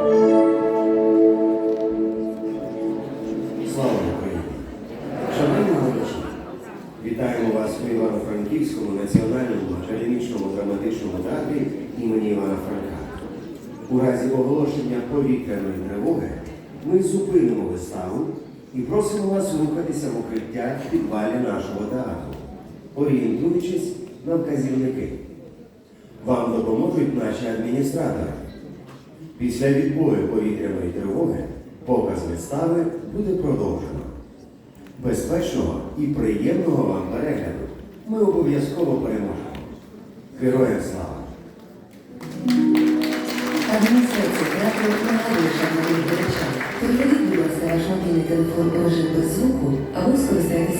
Слава Україні! Шановні глядачі! Вітаємо вас у Івано-Франківському національному академічному драматичному театрі імені Івана Франка. У разі оголошення повітряної тривоги ми зупинимо виставу і просимо вас рухатися в укриття підвалі нашого театру, орієнтуючись на вказівники. Вам допоможуть наші адміністратори. Після відбою повітряної тривоги показ вистави буде продовжено. Безпечного і приємного вам перегляду. Ми обов'язково переможемо. Героям слава! Адміністрація театру нагадує шановним глядачам. Переведіть, будь ласка, мобільний телефон режим без звуку або скористайтеся.